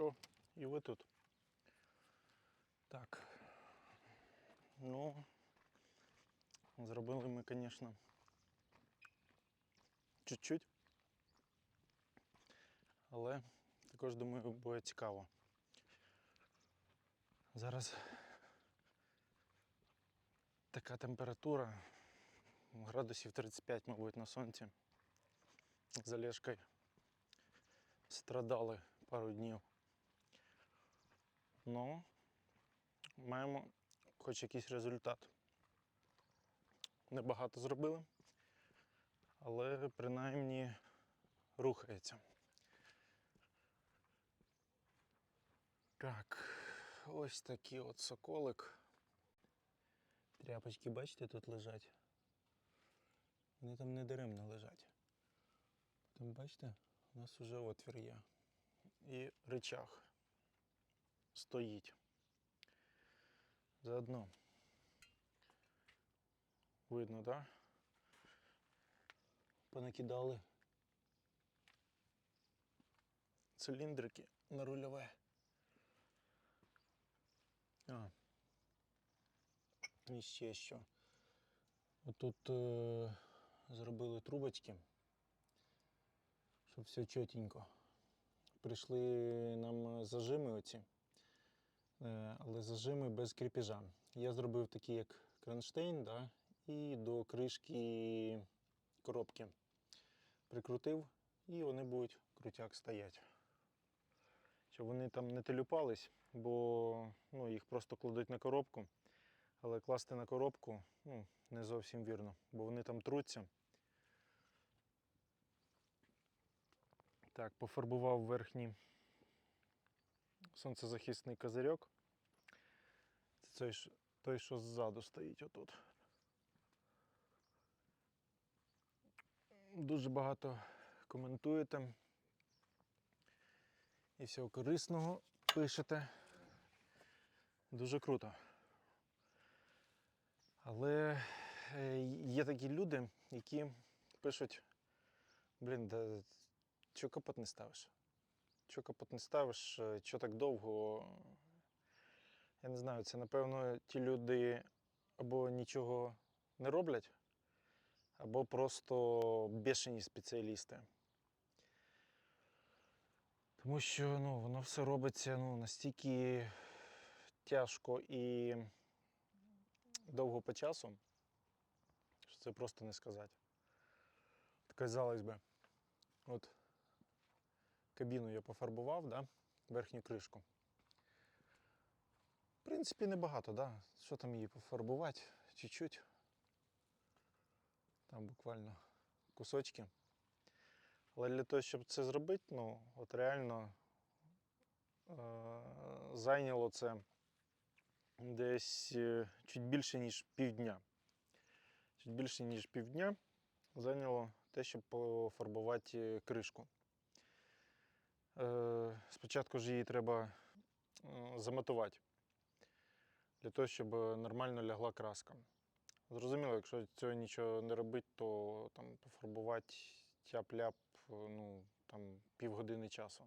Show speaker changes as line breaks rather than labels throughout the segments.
О, і ви тут. Так. Ну, зробили ми, звісно, чуть-чуть. Але також думаю, буде цікаво. Зараз така температура, градусів 35, мабуть, на сонці. З Олежкою страдали пару днів. Ну, маємо хоч якийсь результат. Небагато зробили, але принаймні рухається. Так, ось такий от соколик. Тряпочки, бачите, тут лежать. Вони там не даремно лежать. Там, бачите, у нас вже отвір є. І речах стоїть. Заодно. Видно, так? Да? Понакидали циліндрики на рульове. А. І ще що. Отут е, зробили трубочки, щоб все чотенько. Прийшли нам зажими оці, але зажими без кріпежа. Я зробив такий як кронштейн, да, і до кришки коробки прикрутив, і вони будуть крутяк стоять. Щоб вони там не телюпались, бо ну, їх просто кладуть на коробку, але класти на коробку ну, не зовсім вірно, бо вони там труться. Так, пофарбував верхній сонцезахисний козирьок. Це той, той, що ззаду стоїть отут. Дуже багато коментуєте і всього корисного пишете. Дуже круто. Але е, є такі люди, які пишуть, блін, да, чого капот не ставиш? Чого капот не ставиш, Е, чого так довго? Я не знаю, це напевно ті люди або нічого не роблять, або просто бешені спеціалісти. Тому що ну, воно все робиться ну, настільки тяжко і довго по часу, що це просто не сказати. Казалось би, от кабіну я пофарбував, да? верхню кришку. В принципі, небагато, да? що там її пофарбувати? Чуть-чуть. Там буквально кусочки. Але для того, щоб це зробити, ну, от реально е- зайняло це десь е, чуть більше, ніж півдня. Чуть більше, ніж півдня зайняло те, щоб пофарбувати кришку. Е- спочатку ж її треба е, заматувати для того, щоб нормально лягла краска. Зрозуміло, якщо цього нічого не робити, то там пофарбувати тяп-ляп ну, там, півгодини часу.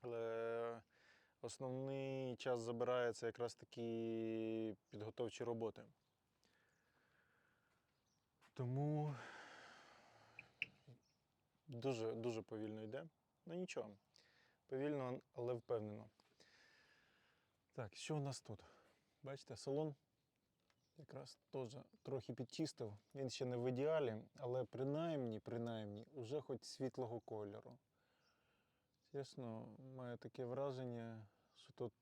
Але основний час забирає це якраз такі підготовчі роботи. Тому дуже, дуже повільно йде. Ну нічого. Повільно, але впевнено. Так, що у нас тут? Бачите, салон якраз теж трохи підчистив. Він ще не в ідеалі, але принаймні, принаймні, уже хоч світлого кольору. Чесно, маю таке враження, що тут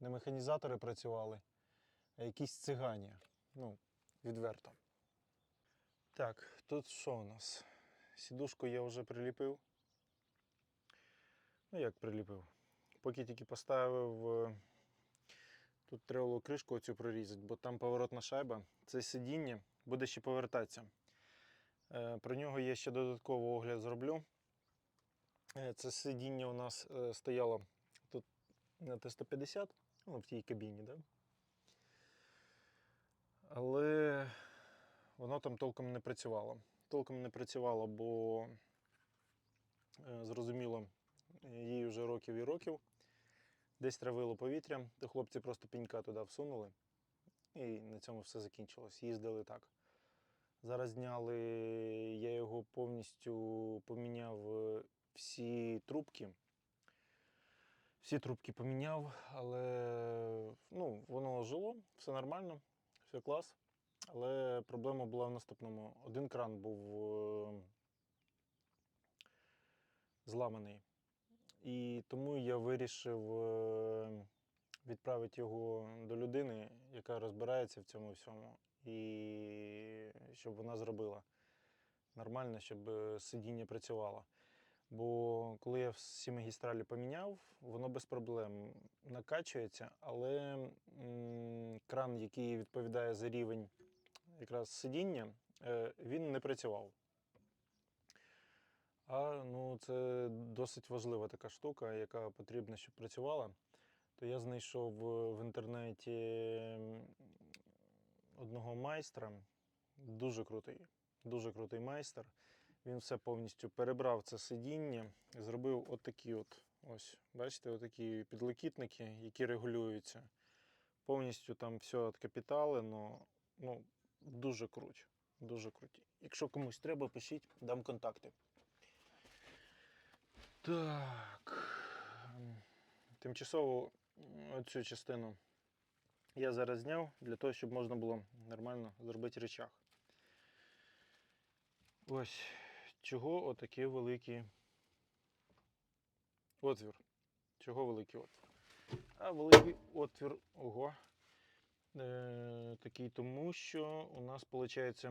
не механізатори працювали, а якісь цигані. Ну, відверто. Так, тут що у нас? Сідушку я вже приліпив. Ну, як приліпив? Поки тільки поставив. е, Тут треба було кришку оцю прорізати, бо там поворотна шайба. Це сидіння буде ще повертатися. Е, Про нього я ще додатково огляд зроблю. Е, Це сидіння у нас стояло тут на Т-150, ну, в тій кабіні, да? але воно там толком не працювало. Толком не працювало, бо зрозуміло, їй вже років і років. Десь травило повітря, то хлопці просто пінька туди всунули. І на цьому все закінчилось. Їздили так. Зараз зняли, я його повністю поміняв е, всі трубки. Всі трубки поміняв, але ну, воно жило, все нормально, все клас. Але проблема була в наступному. Один кран був е, зламаний. І тому я вирішив е, відправити його до людини, яка розбирається в цьому всьому, і щоб вона зробила нормально, щоб е, сидіння працювало. Бо коли я всі магістралі поміняв, воно без проблем накачується, але кран, який відповідає за рівень якраз сидіння, е, він не працював. А ну, це досить важлива така штука, яка потрібна, щоб працювала. То я знайшов е, в інтернеті одного майстра, дуже крутий, дуже крутий майстер. Він все повністю перебрав це сидіння, зробив отакі от, ось, бачите, отакі підлокітники, які регулюються. Повністю там все від капіталено, ну, дуже круті. Дуже круті. Якщо комусь треба, пишіть, дам контакти. Так. Тимчасово м, оцю частину я зараз зняв для того, щоб можна було нормально зробити речах. Ось чого отакий великий отвір. Чого великий отвір? А великий отвір, ого, е, такий тому, що у нас виходить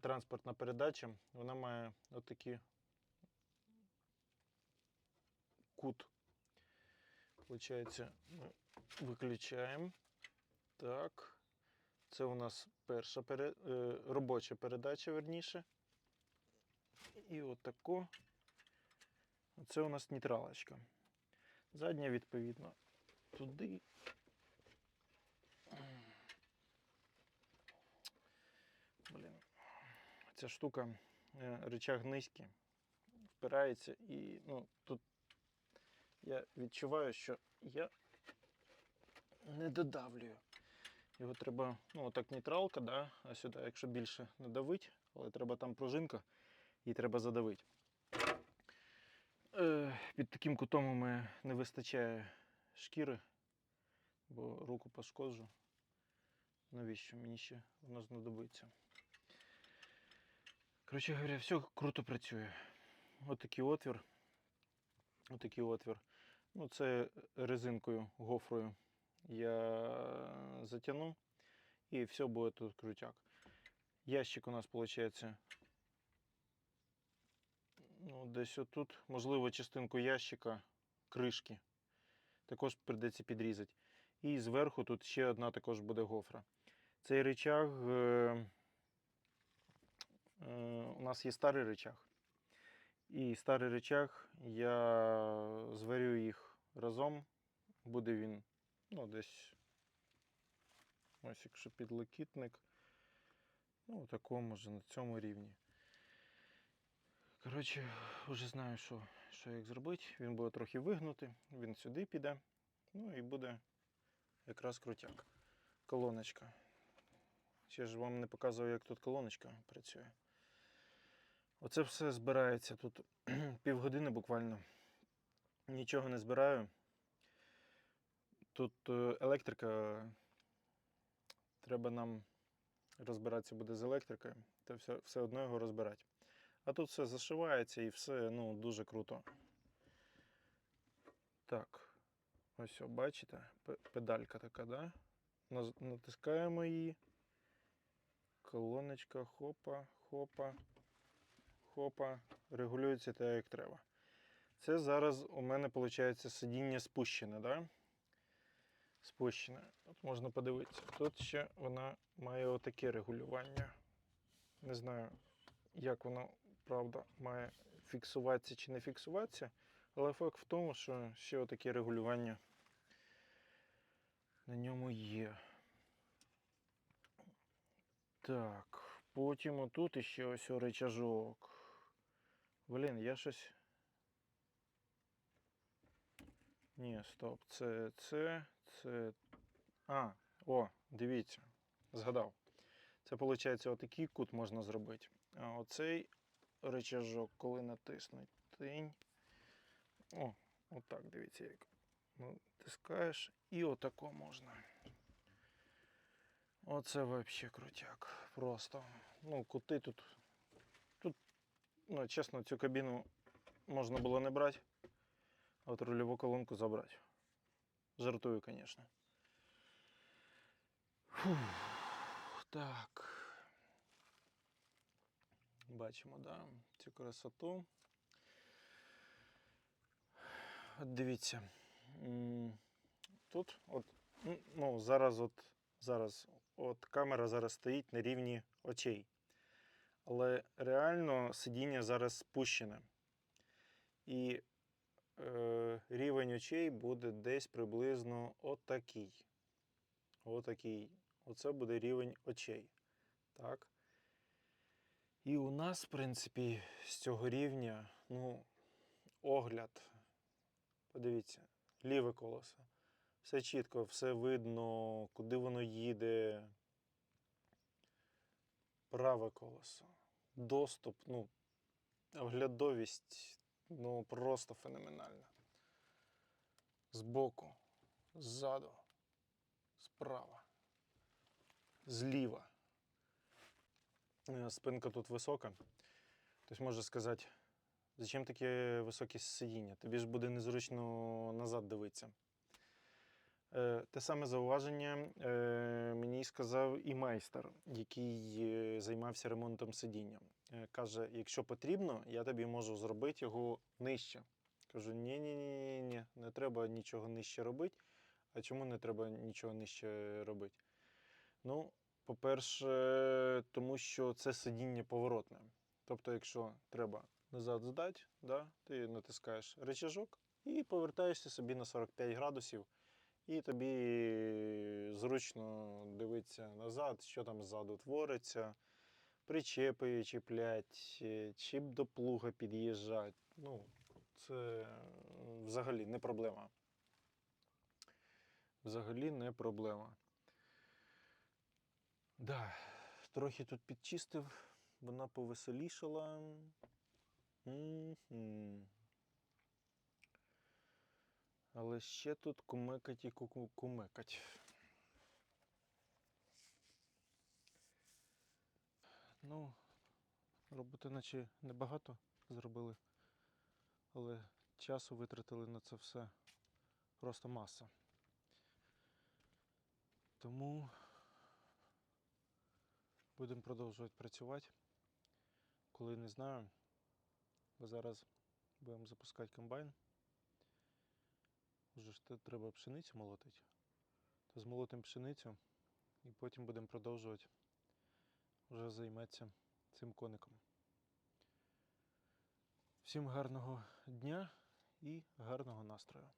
транспортна передача, вона має отакий кут. Получається, ми виключаємо. Так. Це у нас перша пере... е, робоча передача, верніше. І отако. Це у нас нейтралочка. Задня, відповідно, туди. Блін. Ця штука, е, рычаг низький, впирається і ну, тут я відчуваю, що я не додавлюю. Його треба, ну, отак нейтралка, да, а сюди, якщо більше не давить, але треба там пружинка, її треба задавити. Е, під таким кутом у мене не вистачає шкіри, бо руку пошкоджу. Навіщо мені ще воно знадобиться? Коротше говоря, все круто працює. Отакий отвір. Отакий отвір. Ну, це резинкою, гофрою я затягну, і все буде тут крутяк. Ящик у нас виходить ну, десь отут. Можливо, частинку ящика, кришки. Також прийдеться підрізати. І зверху тут ще одна також буде гофра. Цей рычаг, е, е, у нас є старий рычаг. І старий рычаг, я зварю їх разом. Буде він ну, десь ось якщо підлокітник. Ну, такому може на цьому рівні. Коротше, вже знаю, що, що як зробити. Він буде трохи вигнути, він сюди піде. Ну і буде якраз крутяк. Колоночка. Ще ж вам не показував, як тут колоночка працює. Оце все збирається тут півгодини буквально. Нічого не збираю. Тут е, електрика. Треба нам розбиратися буде з електрикою, та все, все одно його розбирати. А тут все зашивається і все ну, дуже круто. Так, ось о, бачите, педалька така, да? Натискаємо її. Колоночка, хопа, хопа, хопа. Регулюється так, як треба. Це зараз у мене виходить сидіння спущене, да? Спущене. От можна подивитися. Тут ще вона має отаке регулювання. Не знаю, як воно, правда, має фіксуватися чи не фіксуватися. Але факт в тому, що ще отаке регулювання на ньому є. Так, потім отут ще ось о рычажок. Блін, я щось. Ні, стоп. Це це, це. А, о, дивіться. Згадав. Це виходить, отакий кут можна зробити. А оцей рычажок, коли натиснуть, тинь. О, отак, дивіться, як. Натискаєш і отако можна. Оце взагалі крутяк. Просто. Ну, кути. Тут, ну, чесно, цю кабіну можна було не брати, а от рульову колонку забрати. Жартую, звісно. Так. Бачимо, да, цю красоту. От дивіться. Тут, от, ну, зараз, от, зараз, от камера зараз стоїть на рівні очей. Але реально сидіння зараз спущене. І е, рівень очей буде десь приблизно отакий. Отакий. Оце буде рівень очей. Так. І у нас, в принципі, з цього рівня, ну, огляд. Подивіться, ліве колесо. Все чітко, все видно, куди воно їде. Праве колесо. Доступ, ну, оглядовість, ну, просто феноменальна. Збоку, ззаду, справа, зліва. Е, Спинка тут висока. Хтось може сказати, зачем таке високе сидіння? Тобі ж буде незручно назад дивитися. Е, Те саме зауваження е, мені сказав і майстер, який е, займався ремонтом сидіння. Каже: якщо потрібно, я тобі можу зробити його нижче. Кажу: ні, ні, ні, ні, не треба нічого нижче робити. А чому не треба нічого нижче робити? Ну, по-перше, тому що це сидіння поворотне. Тобто, якщо треба назад здати, да, ти натискаєш рычажок і повертаєшся собі на 45 градусів, і тобі зручно дивитися назад, що там ззаду твориться, причепи чіплять, е, чи до плуга під'їжджать. Ну, це взагалі не проблема. Взагалі не проблема. Да, трохи тут підчистив, вона повеселішала. Мгм. Але ще тут кумекать і ку- кумекать. Ну, роботи наче небагато зробили, але часу витратили на це все просто маса. Тому будемо продовжувати працювати. Коли не знаю, бо зараз будемо запускати комбайн. Вже ж треба пшеницю молотити. То змолотимо пшеницю і потім будемо продовжувати вже займеться цим коником. Всім гарного дня і гарного настрою.